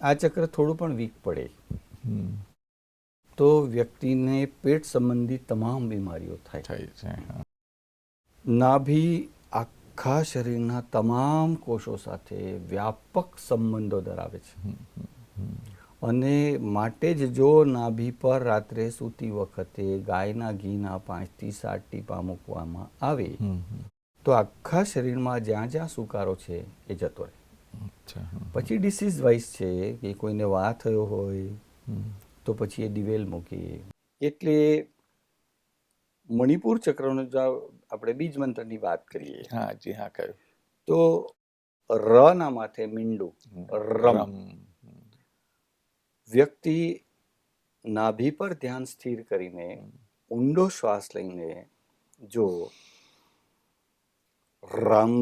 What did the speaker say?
આ ચક્ર થોડું પણ વીક પડે. તો વ્યક્તિને પેટ સંબંધી તમામ બીમારીઓ થાય. છે નાભી આખા શરીરના તમામ કોષો સાથે વ્યાપક સંબંધો ધરાવે છે. અને માટે જ જો નાભી પર રાત્રે સૂતી વખતે ગાયના ઘીના પાંચથી સાત ટીપા મૂકવામાં આવે. તો આખા શરીરમાં જ્યાં જ્યાં સુકારો છે એ જતો રહે. પછી ડિસીઝ વાઇઝ છે કે કોઈને વા થયો હોય તો પછી એ દિવેલ મૂકીએ એટલે મણિપુર ચક્રનો જો આપણે બીજ મંત્રની વાત કરીએ. હા જી હા કહ્યું તો ર ના માથે મીંડું રમ. વ્યક્તિ નાભી પર ધ્યાન સ્થિર કરીને ઊંડો શ્વાસ લઈને જો રમ